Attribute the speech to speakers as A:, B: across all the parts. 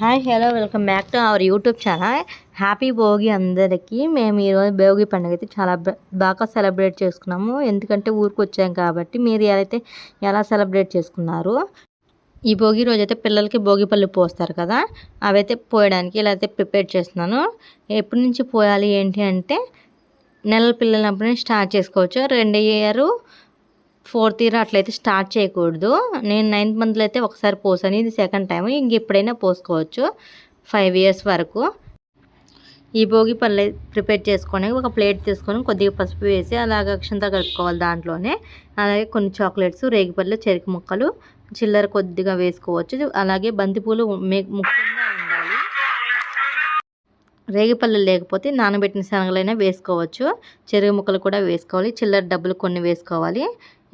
A: Hi hello welcome back to our YouTube channel happy Bhogi అందరికీ. మేము ఈరోజు భోగి పండుగ అయితే చాలా బాగా సెలబ్రేట్ చేసుకున్నాము. ఎందుకంటే ఊరికి వచ్చాం కాబట్టి మీరు అయితే ఎలా సెలబ్రేట్ చేసుకున్నారు ఈ భోగి రోజు అయితే పిల్లలకి భోగి పళ్ళు పోస్తారు కదా అవైతే పోయడానికి ఇలా అయితే ప్రిపేర్ చేస్తున్నాను. ఎప్పటి నుంచి పోయాలి ఏంటి అంటే నెలల పిల్లలప్పుడు స్టార్ట్ చేసుకోవచ్చు. రెండు ఇయర్ ఫోర్త్ ఇయర్ అట్లయితే స్టార్ట్ చేయకూడదు. నేను నైన్త్ మంత్లో అయితే ఒకసారి పోసాను. ఇది సెకండ్ టైం ఇంక ఎప్పుడైనా పోసుకోవచ్చు. ఫైవ్ ఇయర్స్ వరకు. ఈ భోగి పళ్ళు ప్రిపేర్ చేసుకొని ఒక ప్లేట్ తీసుకొని కొద్దిగా పసుపు వేసి అలాగే అక్షంతా కలుపుకోవాలి దాంట్లోనే. అలాగే కొన్ని చాక్లెట్స్ రేగిపళ్ళు చెరుకు ముక్కలు చిల్లర కొద్దిగా వేసుకోవచ్చు. అలాగే బంతిపూలు మే- ముఖ్యంగా రేగిపళ్ళు లేకపోతే నానబెట్టిన శనగలైనా వేసుకోవచ్చు. చెరుగు ముక్కలు కూడా వేసుకోవాలి. చిల్లర డబ్బులు కొన్ని వేసుకోవాలి.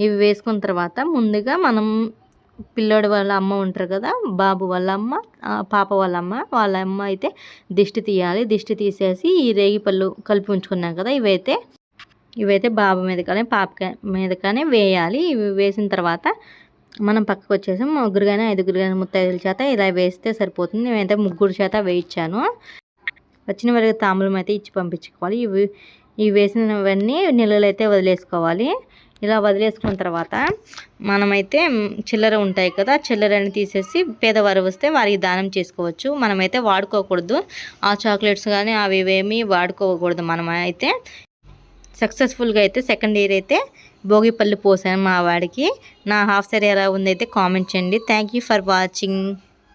A: ఇవి వేసుకున్న తర్వాత ముందుగా మనం పిల్లోడి వాళ్ళ అమ్మ ఉంటారు కదా బాబు వాళ్ళ అమ్మ పాప వాళ్ళ అమ్మ వాళ్ళ అమ్మ అయితే దిష్టి తీయాలి. దిష్టి తీసేసి ఈ రేగిపళ్ళు కలిపి ఉంచుకున్నాం కదా ఇవైతే ఇవైతే బాబు మీద కానీ పాప మీద కానీ వేయాలి. ఇవి వేసిన తర్వాత మనం పక్కకు వచ్చేసి ముగ్గురు కానీ ఐదుగురు కానీ ముత్తైదుల చేత ఇలా వేస్తే సరిపోతుంది. నేనైతే ముగ్గురు చేత వేయించాను. వచ్చిన వారికి తాంబూలం అయితే ఇచ్చి పంపించుకోవాలి. ఇవి ఇవి వేసినవన్నీ నీళ్ళలో అయితే వదిలేసుకోవాలి. ఇలా వదిలేసుకున్న తర్వాత మనమైతే చిల్లర ఉంటాయి కదా చిల్లరని తీసేసి పేదవారు వస్తే వారికి దానం చేసుకోవచ్చు. మనమైతే వాడుకోకూడదు. ఆ చాక్లెట్స్ కానీ అవి ఇవేమీ వాడుకోకూడదు. మనమైతే సక్సెస్ఫుల్గా అయితే సెకండ్ ఇయర్ అయితే భోగిపల్లి పోసాను మా వాడికి. నా హాఫ్ సారీ ఎలా ఉందైతే కామెంట్ చేయండి. Thank you for watching.